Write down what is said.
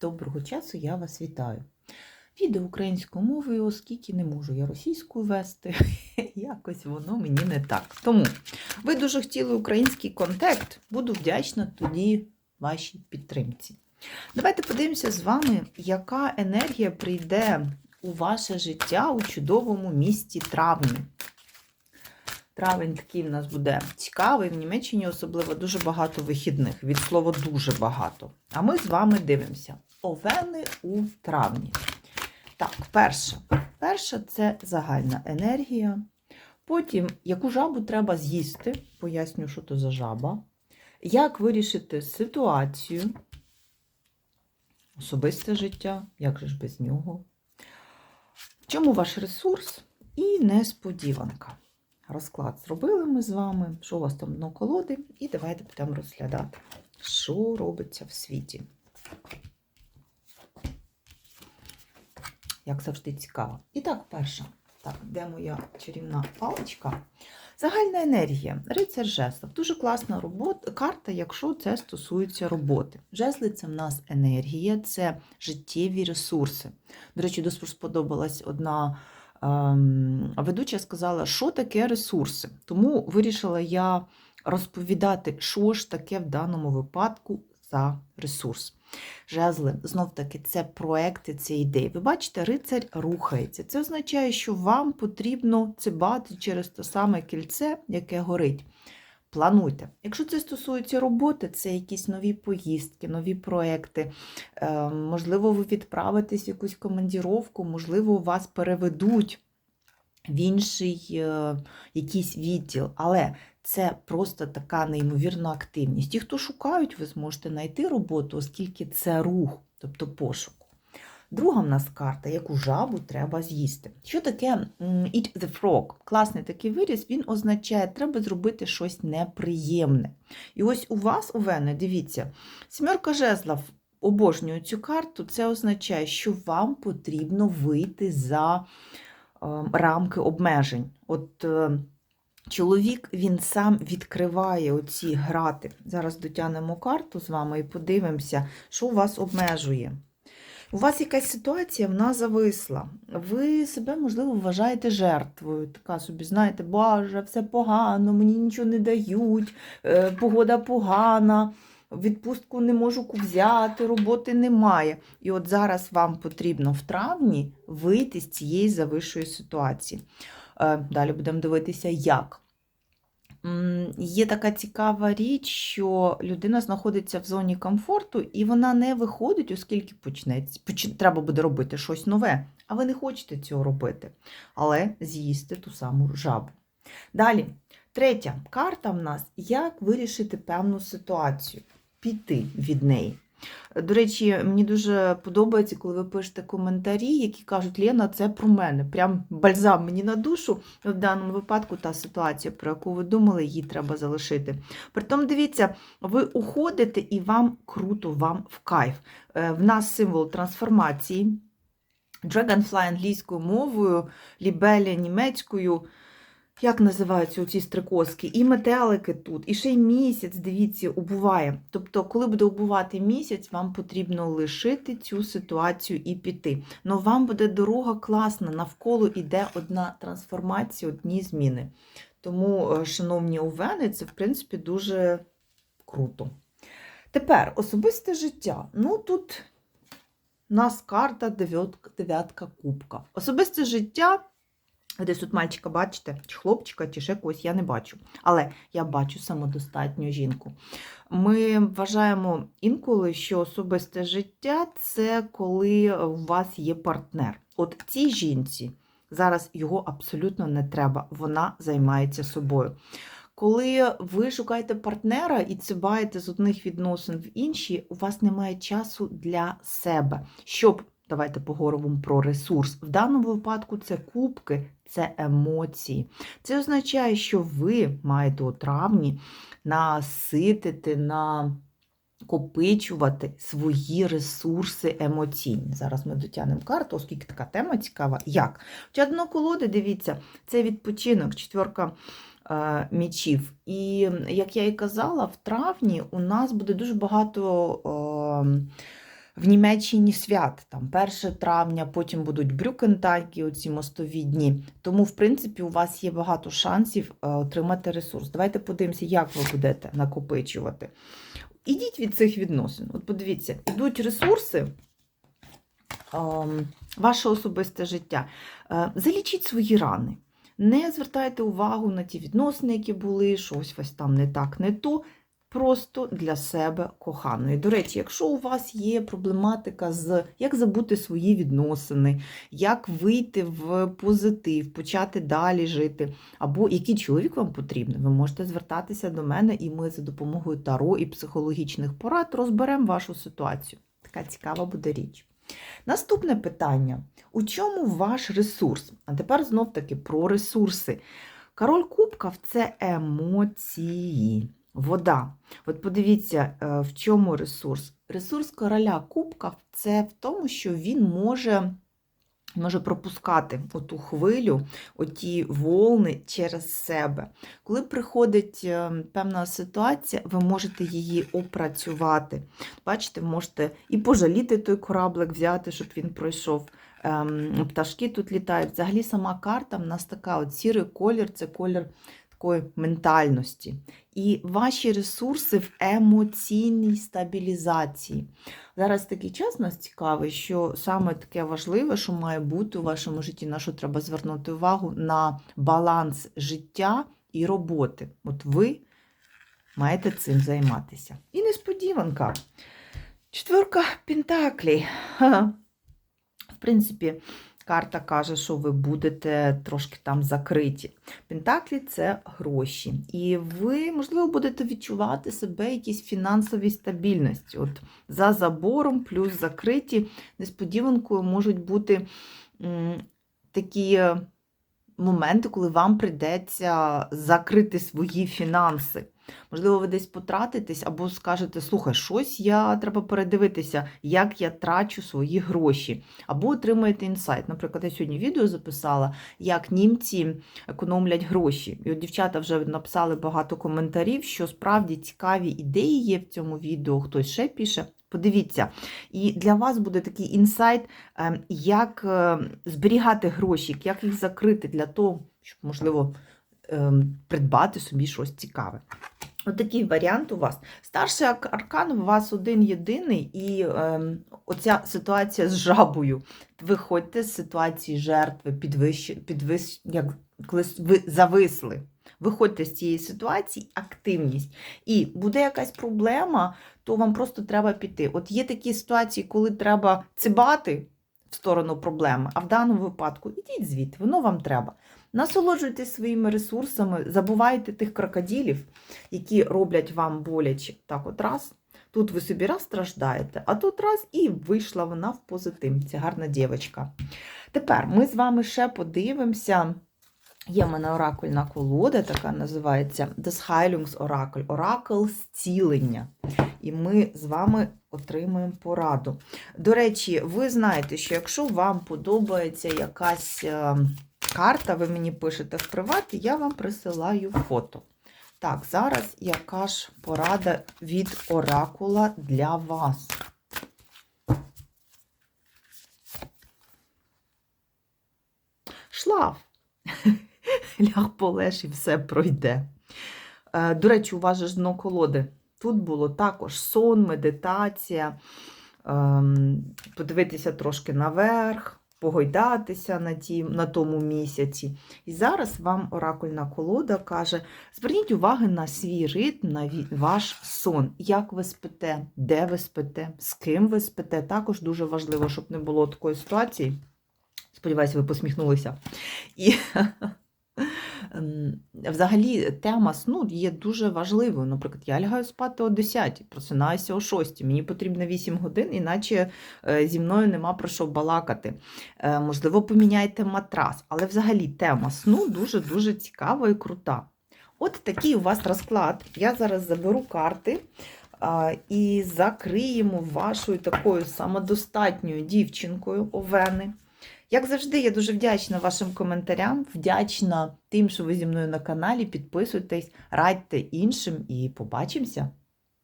Доброго часу, я вас вітаю. Відео українською мовою, оскільки не можу я російською вести, якось воно мені не так. Тому ви дуже хотіли український контекст, буду вдячна тоді вашій підтримці. Давайте подивимося з вами, яка енергія прийде у ваше життя у чудовому місті травні. Травень такий в нас буде цікавий. В Німеччині особливо дуже багато вихідних. Від слова дуже багато. А ми з вами дивимося. Овени у травні. Так, перше. Перше це загальна енергія. Потім, яку жабу треба з'їсти, поясню, що то за жаба. Як вирішити ситуацію, особисте життя, як же ж без нього? В чому ваш ресурс і несподіванка? Розклад зробили ми з вами, що у вас там на колоди, і давайте будемо розглядати, що робиться в світі. Як завжди цікаво. І так, перша. Так, де моя чарівна паличка? Загальна енергія. Рицар жезлов. Дуже класна робота, карта, якщо це стосується роботи. Жезли це в нас енергія, це життєві ресурси. До речі, дуже сподобалась одна ведуча сказала, що таке ресурси. Тому вирішила я розповідати, що ж таке в даному випадку за ресурс. Жезли, знов таки, це проекти, це ідеї. Ви бачите, рицарь рухається. Це означає, що вам потрібно цибати через те саме кільце, яке горить. Плануйте. Якщо це стосується роботи, це якісь нові поїздки, нові проекти. Е, можливо, ви відправитесь в якусь командіровку, можливо, вас переведуть в інший е, якийсь відділ. Але це просто така неймовірна активність. Ті, хто шукають, ви зможете знайти роботу, оскільки це рух, тобто пошук. Друга в нас карта, яку жабу треба з'їсти. Що таке eat the frog? Класний такий виріс, він означає, треба зробити щось неприємне. І ось у вас, у Вени, дивіться, сімерка жезлов, обожнюю цю карту, це означає, що вам потрібно вийти за е, рамки обмежень. От е, Чоловік він сам відкриває оці грати. Зараз дотягнемо карту з вами і подивимося, що вас обмежує. У вас якась ситуація, вона зависла. Ви себе, можливо, вважаєте жертвою. Така собі, знаєте, боже, все погано, мені нічого не дають, е, погода погана, відпустку не можу взяти, роботи немає. І от зараз вам потрібно в травні вийти з цієї завишої ситуації. Е, Далі будемо дивитися, як. Є така цікава річ, що людина знаходиться в зоні комфорту, і вона не виходить, оскільки почнеться. поч- Треба буде робити щось нове, а ви не хочете цього робити. Але з'їсти ту саму жабу. Далі, третя карта в нас як вирішити певну ситуацію, піти від неї. До речі, мені дуже подобається, коли ви пишете коментарі, які кажуть, Лена, це про мене. Прям бальзам мені на душу. В даному випадку та ситуація, про яку ви думали, її треба залишити. Притом, дивіться, ви уходите і вам круто, вам в кайф. Е, В нас символ трансформації. Dragonfly англійською мовою, лібеля німецькою. Як називаються ці стрикозки? І метелики тут, і ще й місяць, дивіться, убуває. Тобто, коли буде убувати місяць, вам потрібно лишити цю ситуацію і піти. Но вам буде дорога класна, навколо йде одна трансформація, одні зміни. Тому, е, шановні овени, це в принципі дуже круто. Тепер особисте життя. Ну тут у нас карта дев'ятка кубка. Особисте життя. Десь тут мальчика бачите, чи хлопчика, чи ще когось я не бачу. Але я бачу самодостатню жінку. Ми вважаємо інколи, що особисте життя це коли у вас є партнер. От цій жінці зараз його абсолютно не треба, вона займається собою. Коли ви шукаєте партнера і цибаєте з одних відносин в інші, у вас немає часу для себе, щоб Давайте поговоримо про ресурс. В даному випадку це кубки, це емоції. Це означає, що ви маєте у травні наситити, накопичувати свої ресурси емоційні. Зараз ми дотягнемо карту, оскільки така тема цікава. Як? Хоча Дно колоди, дивіться, це відпочинок, четверка е, мічів. І, як я і казала, в травні у нас буде дуже багато. В Німеччині свят, там 1 травня, потім будуть брюкентаги, оці мостові дні. Тому, в принципі, у вас є багато шансів е, отримати ресурс. Давайте подивимося, як ви будете накопичувати. Ідіть від цих відносин. От подивіться, ідуть ресурси, ем, ваше особисте життя. Е, Залічіть свої рани. Не звертайте увагу на ті відносини, які були, щось ось там не так, не то. Просто для себе коханої. До речі, якщо у вас є проблематика з як забути свої відносини, як вийти в позитив, почати далі жити, або який чоловік вам потрібен, ви можете звертатися до мене, і ми за допомогою таро і психологічних порад розберемо вашу ситуацію. Така цікава буде річ. Наступне питання: у чому ваш ресурс? А тепер знов таки про ресурси. Король кубків це емоції. Вода. От подивіться, е, в чому ресурс. Ресурс короля кубка це в тому, що він може, може пропускати оту хвилю, оті волни через себе. Коли приходить е, певна ситуація, ви можете її опрацювати. Бачите, можете і пожаліти той кораблик, взяти, щоб він пройшов. Ем, Пташки тут літають. Взагалі, сама карта в нас така: от сірий колір це колір такої ментальності. І ваші ресурси в емоційній стабілізації. Зараз такий час нас цікавий, що саме таке важливе, що має бути у вашому житті, на що треба звернути увагу на баланс життя і роботи. От ви маєте цим займатися. І несподіванка. Четверка Пентаклей. В принципі, карта каже, що ви будете трошки там закриті. Пентаклі це гроші. І ви, можливо, будете відчувати себе якісь фінансовій стабільності. От За забором, плюс закриті, несподіванкою можуть бути м, такі е, моменти, коли вам прийдеться закрити свої фінанси. Можливо, ви десь потратитесь або скажете, слухай, щось я треба передивитися, як я трачу свої гроші. Або отримаєте інсайт. Наприклад, я сьогодні відео записала, як німці економлять гроші. І от дівчата вже написали багато коментарів, що справді цікаві ідеї є в цьому відео, хтось ще пише. Подивіться, і для вас буде такий інсайт, ем, як е, зберігати гроші, як їх закрити для того, щоб, можливо, ем, придбати собі щось цікаве. Отакий варіант у вас. Старший аркан у вас один єдиний, і ем, оця ситуація з жабою. Виходьте з ситуації жертви, підвищ, підвищ, як, ви зависли. Виходьте з цієї ситуації, активність. І буде якась проблема, то вам просто треба піти. От є такі ситуації, коли треба цибати в сторону проблеми, а в даному випадку ідіть звідти, воно вам треба. Насолоджуйтесь своїми ресурсами, забувайте тих крокодилів, які роблять вам боляче. Так, от раз. Тут ви собі раз страждаєте, а тут раз і вийшла вона в позитив. Це гарна дівчинка. Тепер ми з вами ще подивимося. Є в мене оракульна колода, така називається Des Heilungs оракул зцілення. І ми з вами отримуємо пораду. До речі, ви знаєте, що якщо вам подобається якась е, карта, ви мені пишете в приват, і я вам присилаю фото. Так, зараз яка ж порада від оракула для вас? Шлаф. Ляг полеж і все пройде. Е, До речі, у вас же дно колоди. Тут було також сон, медитація, ем, подивитися трошки наверх, погойдатися на, ті, на тому місяці. І зараз вам оракульна колода каже: зверніть увагу на свій ритм, на ваш сон. Як ви спите, де ви спите, з ким ви спите. Також дуже важливо, щоб не було такої ситуації. Сподіваюся, ви посміхнулися. І взагалі тема сну є дуже важливою. Наприклад, я лягаю спати о 10, просинаюся о 6. Мені потрібно 8 годин, іначе е, зі мною нема про що балакати. Е, Можливо, поміняйте матрас. Але взагалі тема сну дуже-дуже цікава і крута. От такий у вас розклад. Я зараз заберу карти. І закриємо вашою такою самодостатньою дівчинкою Овени. Як завжди, я дуже вдячна вашим коментарям, вдячна тим, що ви зі мною на каналі. Підписуйтесь, радьте іншим і побачимося!